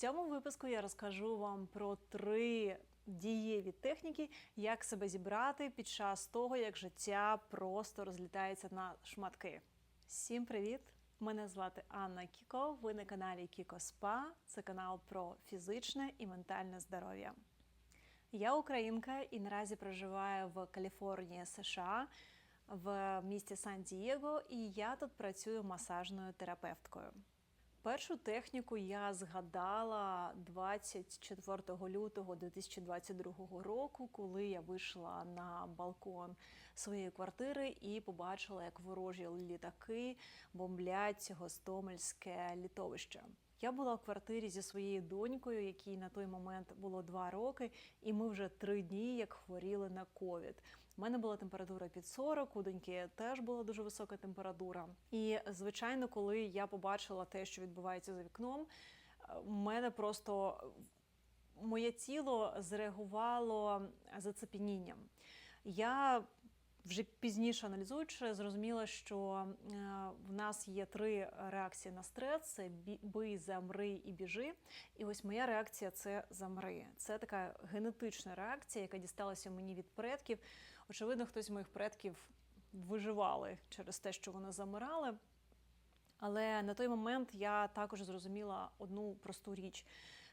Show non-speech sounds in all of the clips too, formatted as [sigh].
цьому випуску я розкажу вам про три дієві техніки, як себе зібрати під час того, як життя просто розлітається на шматки. Всім привіт! Мене звати Анна Кіко. Ви на каналі Кіко Спа. Це канал про фізичне і ментальне здоров'я. Я українка і наразі проживаю в Каліфорнії, США, в місті Сан-Дієго, і я тут працюю масажною терапевткою. Першу техніку я згадала 24 лютого 2022 року, коли я вийшла на балкон своєї квартири і побачила, як ворожі літаки бомблять Гостомельське літовище. Я була в квартирі зі своєю донькою, якій на той момент було два роки, і ми вже три дні як хворіли на ковід. У мене була температура під 40, у доньки теж була дуже висока температура. І звичайно, коли я побачила те, що відбувається за вікном, у мене просто моє тіло зреагувало зацепенінням. Я вже пізніше аналізуючи, зрозуміла, що е, в нас є три реакції на стрес: це бий, замри і біжи. І ось моя реакція це замри. Це така генетична реакція, яка дісталася мені від предків. Очевидно, хтось з моїх предків виживали через те, що вони замирали. Але на той момент я також зрозуміла одну просту річ,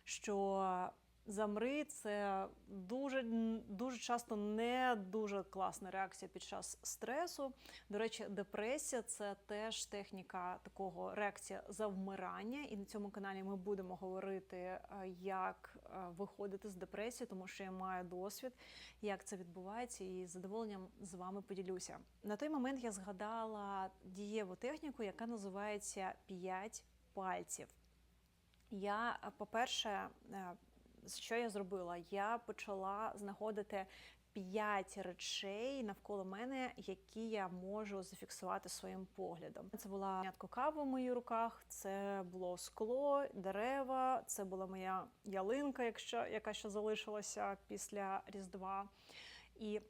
що замри це дуже, дуже часто не дуже класна реакція під час стресу. До речі, депресія це теж техніка такого реакція завмирання. І на цьому каналі ми будемо говорити, е, як е, виходити з депресії, тому що я маю досвід, як це відбувається, і з задоволенням з вами поділюся. На той момент я згадала дієву техніку, яка називається п'ять пальців. Я, е, по-перше, що я зробила? Я почала знаходити п'ять речей навколо мене, які я можу зафіксувати своїм поглядом. Це була м'ятко кава в моїх руках, це було скло, дерева, це була моя ялинка, якщо яка ще залишилася після Різдва. І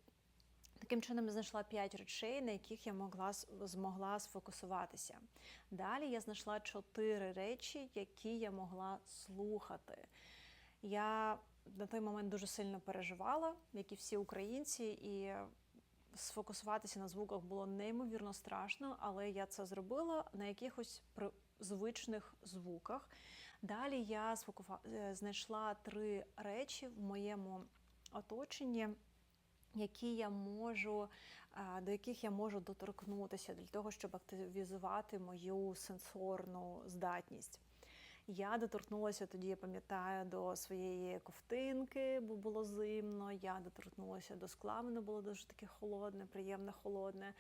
Таким чином я знайшла п'ять речей, на яких я могла змогла сфокусуватися. Далі я знайшла чотири речі, які я могла слухати. Я на той момент дуже сильно переживала, як і всі українці, і сфокусуватися на звуках було неймовірно страшно, але я це зробила на якихось звичних звуках. Далі я е, знайшла три речі в моєму оточенні які я можу, е, до яких я можу доторкнутися для того, щоб активізувати мою сенсорну здатність. Я доторкнулася тоді, я пам'ятаю, до своєї ковтинки, бо було зимно. Я доторкнулася до скла, воно було дуже таке холодне, приємно холодне.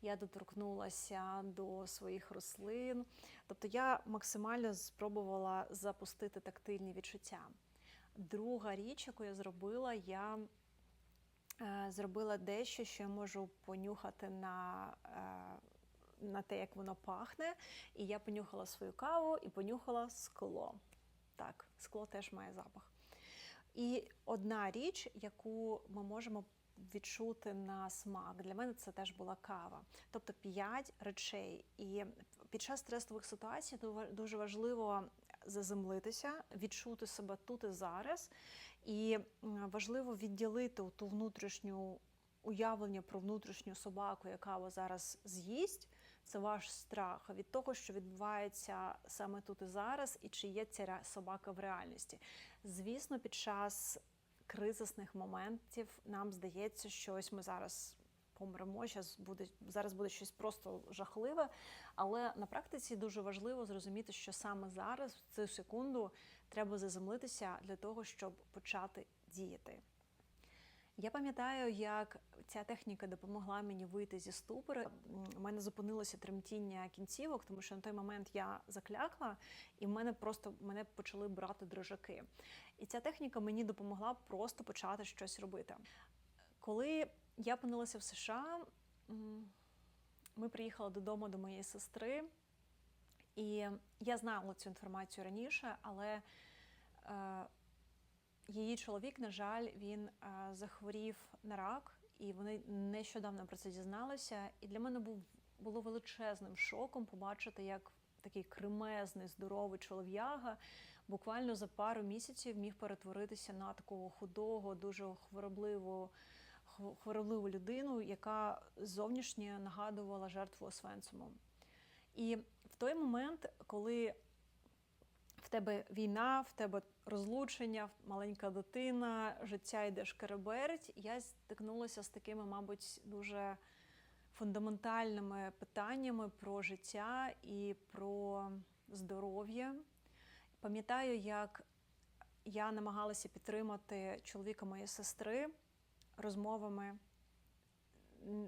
Я доторкнулася до своїх рослин. Тобто я максимально спробувала запустити тактильні відчуття. Друга річ, яку я зробила, я е, зробила дещо, що я можу понюхати на, е, на те, як воно пахне. І я понюхала свою каву і понюхала скло. Так, скло теж має запах. І одна річ, яку ми можемо відчути на смак, для мене це теж була кава. Тобто п'ять речей. І під час стресових ситуацій дуже важливо заземлитися, відчути себе тут і зараз. І важливо відділити ту внутрішню уявлення про внутрішню собаку, яка зараз з'їсть. Це ваш страх від того, що відбувається саме тут і зараз, і чи є ця собака в реальності. Звісно, під час кризисних моментів нам здається, що ось ми зараз помремо, зараз буде, зараз буде щось просто жахливе. Але на практиці дуже важливо зрозуміти, що саме зараз, в цю секунду, треба заземлитися для того, щоб почати діяти. Я пам'ятаю, як ця техніка допомогла мені вийти зі ступору. У мене зупинилося тремтіння кінцівок, тому що на той момент я заклякла, і в мене просто мене почали брати дрожаки. І ця техніка мені допомогла просто почати щось робити. Коли я опинилася в США, ми приїхали додому до моєї сестри, і я знала цю інформацію раніше, але е, її чоловік, на жаль, він захворів на рак, і вони нещодавно про це дізналися. І для мене був було величезним шоком побачити, як такий кремезний, здоровий чолов'яга буквально за пару місяців міг перетворитися на такого худого, дуже хворобливу, хворобливу людину, яка зовнішньо нагадувала жертву Освенциму. І в той момент, коли в тебе війна, в тебе розлучення, маленька дитина, життя йде шкереберть, я стикнулася з такими, мабуть, дуже фундаментальними питаннями про життя і про здоров'я. Пам'ятаю, як я намагалася підтримати чоловіка моєї сестри розмовами,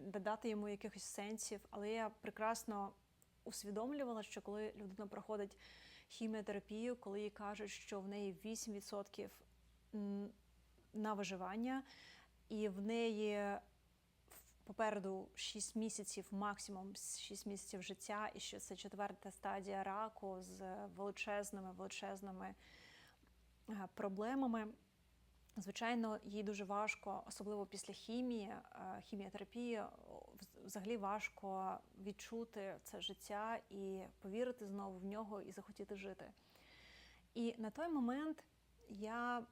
додати йому якихось сенсів, але я прекрасно усвідомлювала, що коли людина проходить хіміотерапію, коли їй кажуть, що в неї 8% на виживання, і в неї попереду 6 місяців, максимум 6 місяців життя, і що це четверта стадія раку з величезними, величезними е, проблемами. Звичайно, їй дуже важко, особливо після хімії, е, хіміотерапії, взагалі важко відчути це життя і повірити знову в нього і захотіти жити. І на той момент я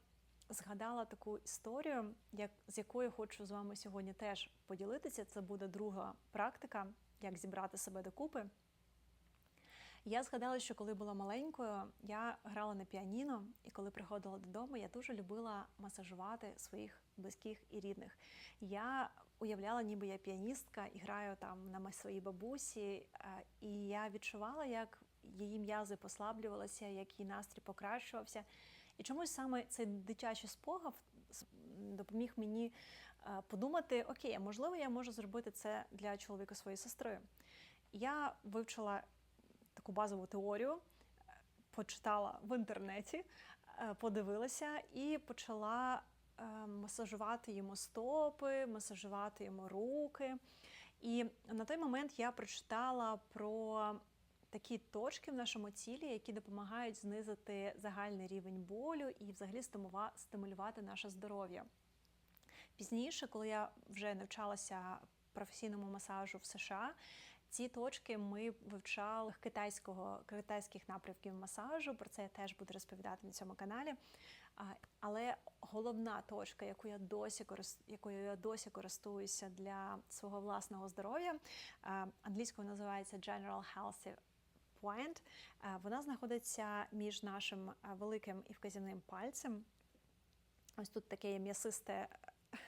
згадала таку історію, як, з якою хочу з вами сьогодні теж поділитися. Це буде друга практика, як зібрати себе докупи. Я згадала, що коли була маленькою, я грала на піаніно, і коли приходила додому, я дуже любила масажувати своїх близьких і рідних. Я уявляла, ніби я піаністка і граю там на своїй бабусі, е, і я відчувала, як її м'язи послаблювалися, як її настрій покращувався. І чомусь саме цей дитячий спогад допоміг мені е, подумати: окей, можливо, я можу зробити це для чоловіка своєї сестри. Я вивчила таку базову теорію, е, почитала в інтернеті, е, подивилася і почала е, масажувати йому стопи, масажувати йому руки. І на той момент я прочитала про такі точки в нашому тілі, які допомагають знизити загальний рівень болю і взагалі стимулювати наше здоров'я. Пізніше, коли я вже навчалася професійному масажу в США, ці точки ми вивчали китайського китайських напрямків масажу. Про це я теж буду розповідати на цьому каналі. Але головна точка, яку я досі якою я досі користуюся для свого власного здоров'я, англійською називається General Healthy Point. Вона знаходиться між нашим великим і вказівним пальцем. Ось тут таке м'ясисте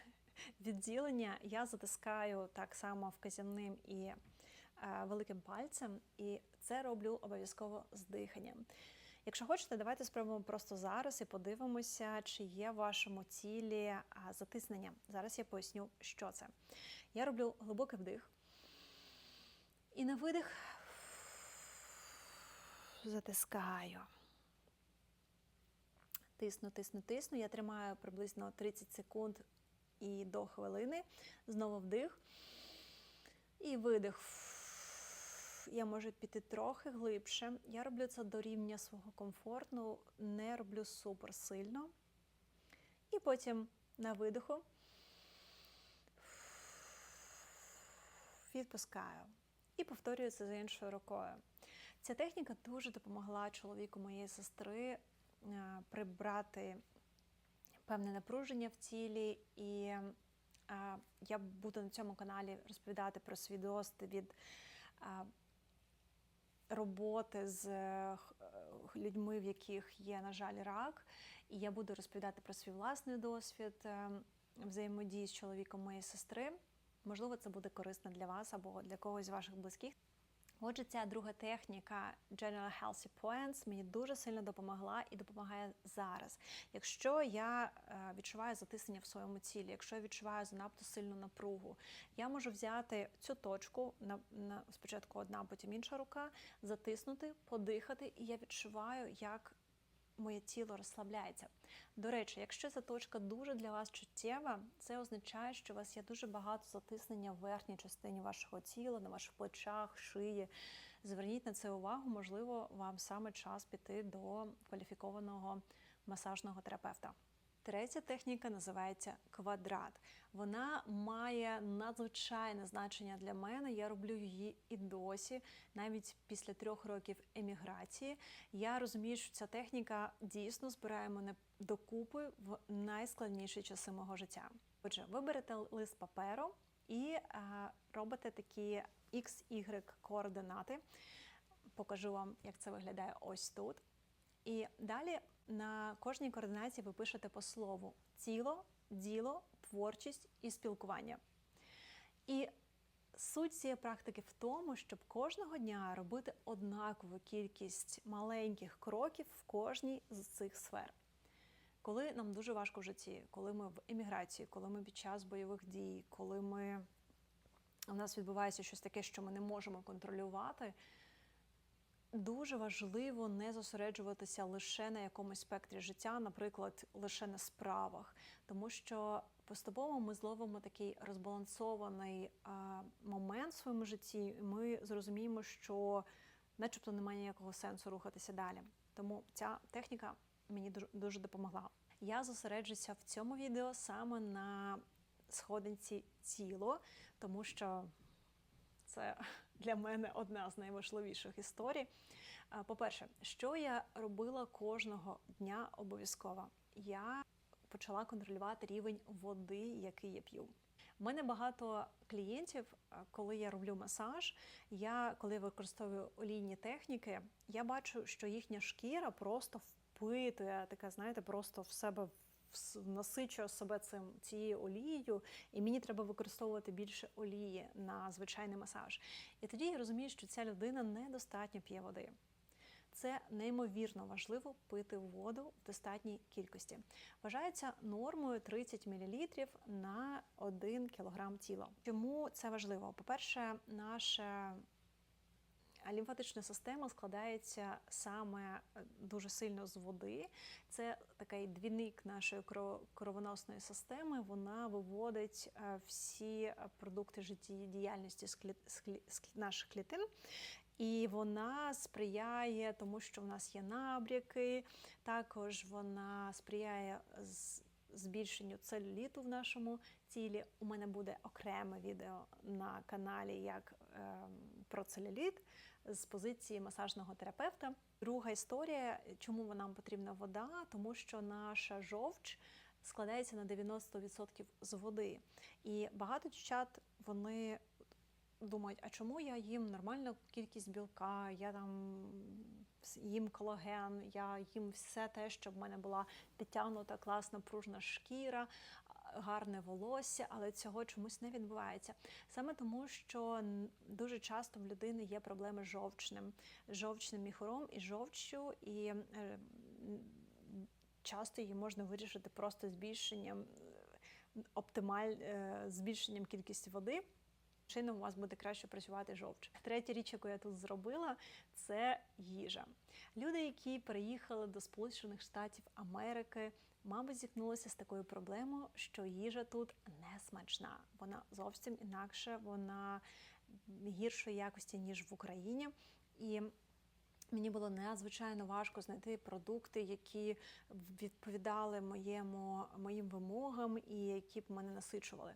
[laughs] відділення. Я затискаю так само вказівним і е, великим пальцем, і це роблю обов'язково з диханням. Якщо хочете, давайте спробуємо просто зараз і подивимося, чи є в вашому тілі затиснення. Зараз я поясню, що це. Я роблю глибокий вдих. І на видих затискаю. Тисну, тисну, тисну. Я тримаю приблизно 30 секунд і до хвилини. Знову вдих. І видих. Я можу піти трохи глибше. Я роблю це до рівня свого комфорту, не роблю супер сильно. І потім на видиху відпускаю. І повторюю це за іншою рукою. Ця техніка дуже допомогла чоловіку моєї сестри е, прибрати певне напруження в тілі, і е, я буду на цьому каналі розповідати про свій досвід від е, роботи з е, е, людьми, в яких є, на жаль, рак. І я буду розповідати про свій власний досвід е, взаємодії з чоловіком моєї сестри. Можливо, це буде корисно для вас або для когось з ваших близьких. Отже, ця друга техніка General Healthy Points мені дуже сильно допомогла і допомагає зараз. Якщо я е, відчуваю затиснення в своєму тілі, якщо я відчуваю занадто сильну напругу, я можу взяти цю точку на, на спочатку одна, потім інша рука, затиснути, подихати, і я відчуваю, як моє тіло розслабляється. До речі, якщо ця точка дуже для вас чуттєва, це означає, що у вас є дуже багато затиснення в верхній частині вашого тіла, на ваших плечах, шиї. Зверніть на це увагу, можливо, вам саме час піти до кваліфікованого масажного терапевта. Третя техніка називається квадрат. Вона має надзвичайне значення для мене. Я роблю її і досі, навіть після трьох років еміграції. Я розумію, що ця техніка дійсно збирає мене докупи в найскладніші часи мого життя. Отже, ви берете лист паперу і е, робите такі XY координати. Покажу вам, як це виглядає ось тут. І далі на кожній координації ви пишете по слову тіло, діло, творчість і спілкування. І суть цієї практики в тому, щоб кожного дня робити однакову кількість маленьких кроків в кожній з цих сфер. Коли нам дуже важко в житті, коли ми в еміграції, коли ми під час бойових дій, коли ми у нас відбувається щось таке, що ми не можемо контролювати. Дуже важливо не зосереджуватися лише на якомусь спектрі життя, наприклад, лише на справах, тому що поступово ми зловимо такий розбалансований момент в своєму житті. і Ми зрозуміємо, що, начебто, немає ніякого сенсу рухатися далі. Тому ця техніка мені дуже, дуже допомогла. Я зосереджуся в цьому відео саме на сходинці тіло, тому що це для мене одна з найважливіших історій. По-перше, що я робила кожного дня обов'язково? Я почала контролювати рівень води, який я п'ю. У мене багато клієнтів, коли я роблю масаж, я коли використовую олійні техніки, я бачу, що їхня шкіра просто впитує, така, знаєте, просто в себе насичує себе цим цією олією, і мені треба використовувати більше олії на звичайний масаж. І тоді я розумію, що ця людина недостатньо п'є води. Це неймовірно важливо пити воду в достатній кількості. Вважається нормою 30 мл на 1 кг тіла. Чому це важливо? По-перше, наша лімфатична система складається саме е, дуже сильно з води. Це такий двійник нашої кровоносної системи. Вона виводить е, всі е, продукти життєдіяльності наших клітин. І вона сприяє тому, що в нас є набряки, також вона сприяє збільшенню целюліту в нашому тілі. У мене буде окреме відео на каналі як ем, про целюліт з позиції масажного терапевта. Друга історія, чому нам потрібна вода, тому що наша жовч складається на 90% з води. І багато дівчат вони думають, а чому я їм нормальну кількість білка, я там їм колаген, я їм все те, щоб в мене була підтягнута, класна пружна шкіра, гарне волосся, але цього чомусь не відбувається. Саме тому, що дуже часто в людини є проблеми з жовчним, жовчним міхуром і жовчю, і е, часто її можна вирішити просто збільшенням е, оптималь е, збільшенням кількості води. Чином у вас буде краще працювати жовч. Третя річ, яку я тут зробила, це їжа. Люди, які переїхали до Сполучених Штатів Америки, мабуть, зіткнулися з такою проблемою, що їжа тут не смачна. Вона зовсім інакша, вона гіршої якості, ніж в Україні. І Мені було надзвичайно важко знайти продукти, які відповідали моєму, моїм вимогам і які б мене насичували.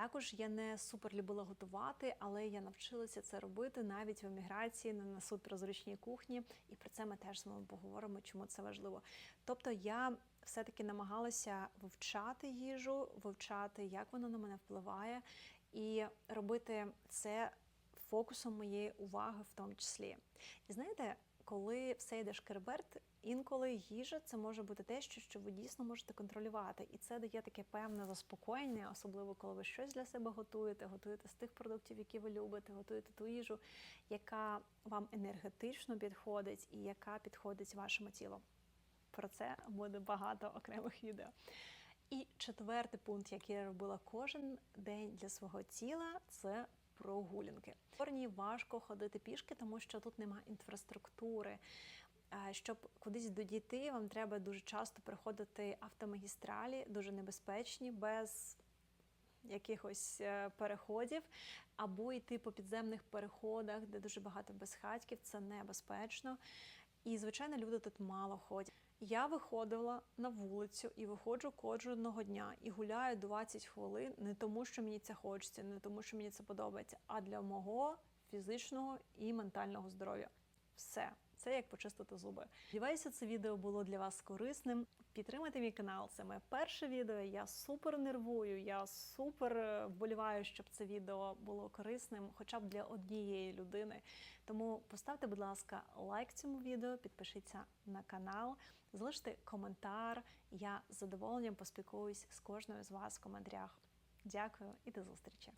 Також я не супер любила готувати, але я навчилася це робити навіть в еміграції не на суперзручній кухні, і про це ми теж з вами поговоримо, чому це важливо. Тобто я все-таки намагалася вивчати їжу, вивчати, як вона на мене впливає, і робити це фокусом моєї уваги в тому числі. І знаєте, коли все йде шкерберт, інколи їжа це може бути те, що, що ви дійсно можете контролювати. І це дає таке певне заспокоєння, особливо коли ви щось для себе готуєте, готуєте з тих продуктів, які ви любите, готуєте ту їжу, яка вам енергетично підходить і яка підходить вашому тілу. Про це буде багато окремих відео. І четвертий пункт, який я робила кожен день для свого тіла, це прогулянки. В Каліфорнії важко ходити пішки, тому що тут немає інфраструктури. Щоб кудись додійти, вам треба дуже часто приходити автомагістралі, дуже небезпечні, без якихось е, переходів, або йти по підземних переходах, де дуже багато безхатьків, це небезпечно. І, звичайно, люди тут мало ходять. Я виходила на вулицю і виходжу кожного дня і гуляю 20 хвилин не тому, що мені це хочеться, не тому, що мені це подобається, а для мого фізичного і ментального здоров'я. Все. Це як почистити зуби. Сподіваюся, це відео було для вас корисним. Підтримайте мій канал. Це моє перше відео. Я супер нервую. Я супер е, вболіваю, щоб це відео було корисним, хоча б для однієї людини. Тому поставте, будь ласка, лайк цьому відео, підпишіться на канал, залиште коментар. Я з задоволенням поспілкуюсь з кожною з вас в коментарях. Дякую і до зустрічі!